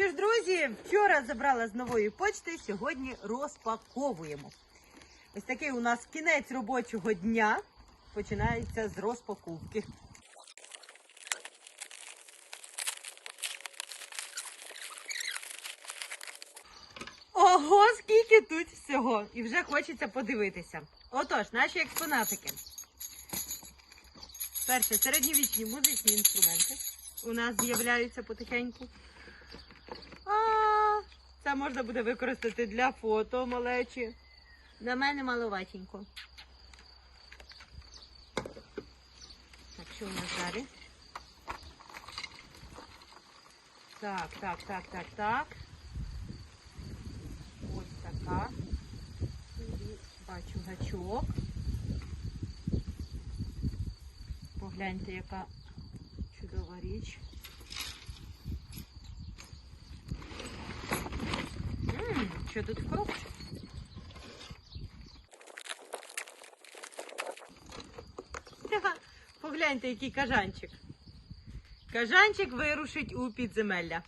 що ж, друзі, вчора забрала з нової почти, сьогодні розпаковуємо. Ось такий у нас кінець робочого дня. Починається з розпаковки. Ого, скільки тут всього! І вже хочеться подивитися. Отож, наші експонатики. Перше, середньовічні музичні інструменти. У нас з'являються потихеньку. А, це можна буде використати для фото малечі. На мене маловатенько. Так, що у нас далі? Так, так, так, так, так. Ось така. І бачу гачок. Погляньте, яка чудова річ. Що тут в? Ха, Погляньте, який кажанчик. Кажанчик вирушить у підземелля.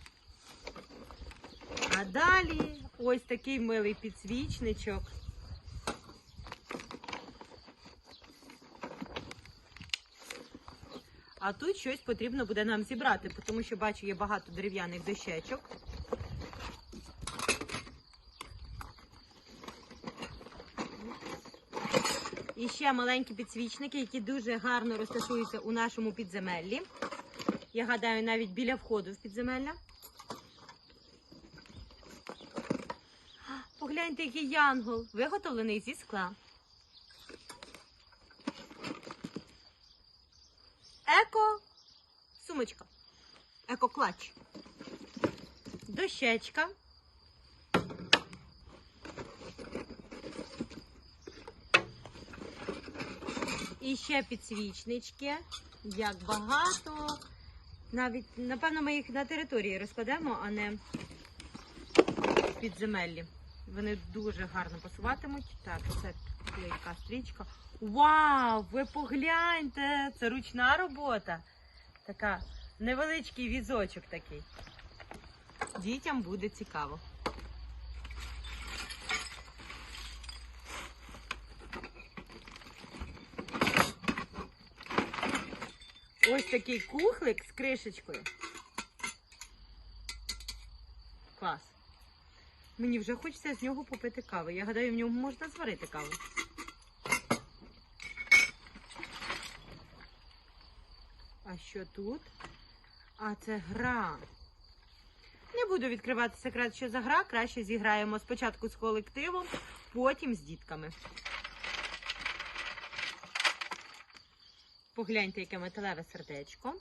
А далі ось такий милий підсвічничок. А тут щось потрібно буде нам зібрати, тому що бачу, є багато дерев'яних дощечок. І ще маленькі підсвічники, які дуже гарно розташуються у нашому підземеллі. Я гадаю, навіть біля входу в підземелля. Погляньте, який янгол, виготовлений зі скла. Еко сумочка. Еко клач. Дощечка. І ще підсвічнички. Як багато. Навіть, напевно, ми їх на території розкладемо, а не в підземеллі. Вони дуже гарно пасуватимуть. Так, це клейка стрічка. Вау! Ви погляньте! Це ручна робота. Така невеличкий візочок такий. Дітям буде цікаво. Ось такий кухлик з кришечкою. Клас. Мені вже хочеться з нього попити кави. Я гадаю, в ньому можна зварити каву. А що тут? А це гра. Не буду відкривати секрет, що за гра. Краще зіграємо спочатку з колективом, потім з дітками. Погляньте, яке металеве сердечко.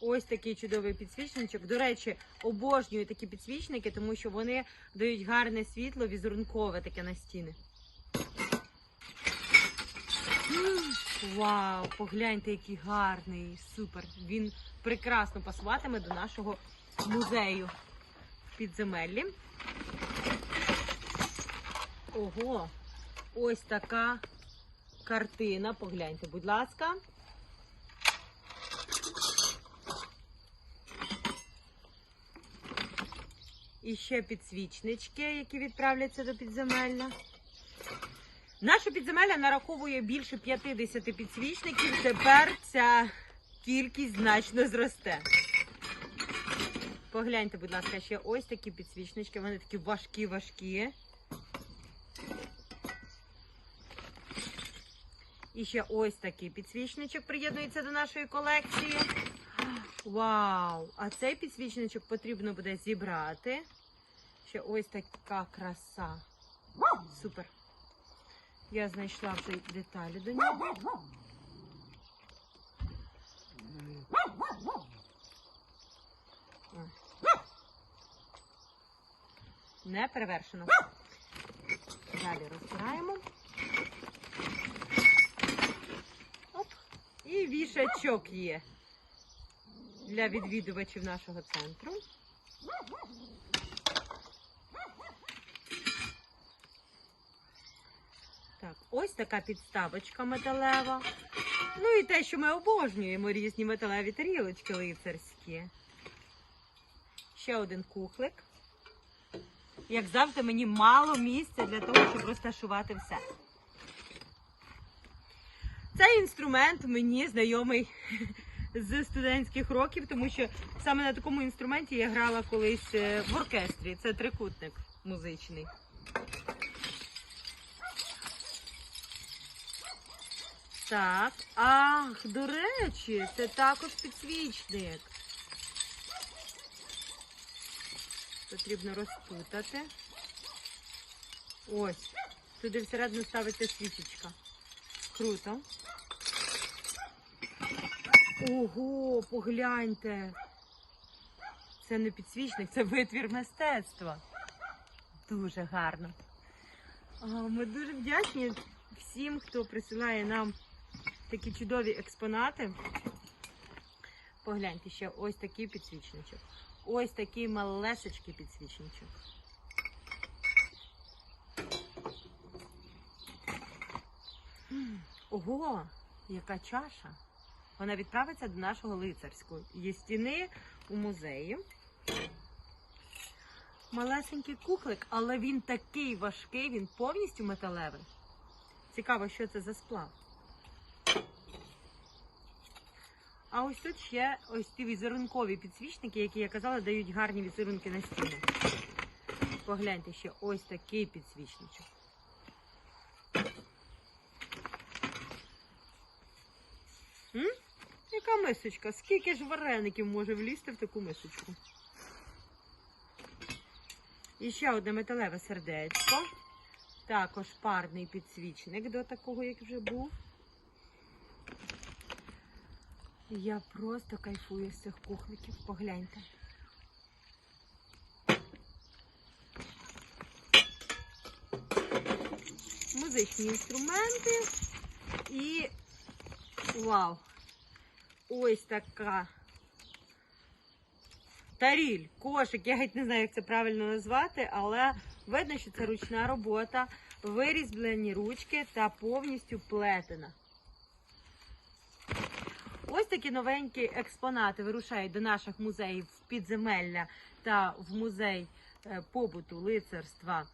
Ось такий чудовий підсвічничок. До речі, обожнюю такі підсвічники, тому що вони дають гарне світло, візерункове таке на стіни. Вау, погляньте, який гарний, супер. Він прекрасно пасуватиме до нашого музею в підземеллі. Ого, ось така картина. Погляньте, будь ласка. І ще підсвічнички, які відправляться до підземелля. Наше підземелля нараховує більше 50 підсвічників. Тепер ця кількість значно зросте. Погляньте, будь ласка, ще ось такі підсвічнички. Вони такі важкі-важкі. І ще ось такий підсвічничок приєднується до нашої колекції. Вау! А цей підсвічничок потрібно буде зібрати. Ще ось така краса. Супер. Я знайшла вже деталі до нього. Не перевершено. Далі розбираємо. І є для відвідувачів нашого центру. Так, ось така підставочка металева. Ну і те, що ми обожнюємо різні металеві тарілочки лицарські. Ще один кухлик. Як завжди, мені мало місця для того, щоб розташувати все. Цей інструмент мені знайомий з студентських років, тому що саме на такому інструменті я грала колись е, в оркестрі. Це трикутник музичний. Так, ах, до речі, це також підсвічник. Потрібно розпутати. Ось. Туди всередину ставиться свічечка. Круто. Ого, погляньте. Це не підсвічник, це витвір мистецтва. Дуже гарно. Ми дуже вдячні всім, хто присилає нам такі чудові експонати. Погляньте ще ось такий підсвічничок. Ось такий малесечкий підсвічничок. Ого, яка чаша! Вона відправиться до нашого лицарського. Є стіни у музеї. Малесенький кухлик, але він такий важкий, він повністю металевий. Цікаво, що це за сплав. А ось тут ще ось ті візерункові підсвічники, які я казала, дають гарні візерунки на стіни. Погляньте ще ось такий підсвічничок. Яка мисочка? Скільки ж вареників може влізти в таку мисочку? І ще одне металеве сердечко. Також парний підсвічник до такого, як вже був. Я просто кайфую з цих кухликів. Погляньте. Музичні інструменти і вау! Ось така таріль, кошик. Я геть не знаю, як це правильно назвати, але видно, що це ручна робота, вирізблені ручки та повністю плетена. Ось такі новенькі експонати вирушають до наших музеїв в підземелля та в музей е, побуту, лицарства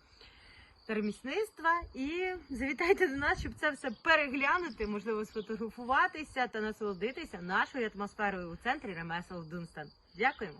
та ремісництва. І завітайте до нас, щоб це все переглянути, можливо, сфотографуватися та насолодитися нашою атмосферою у центрі ремесел Дунстан. Дякуємо!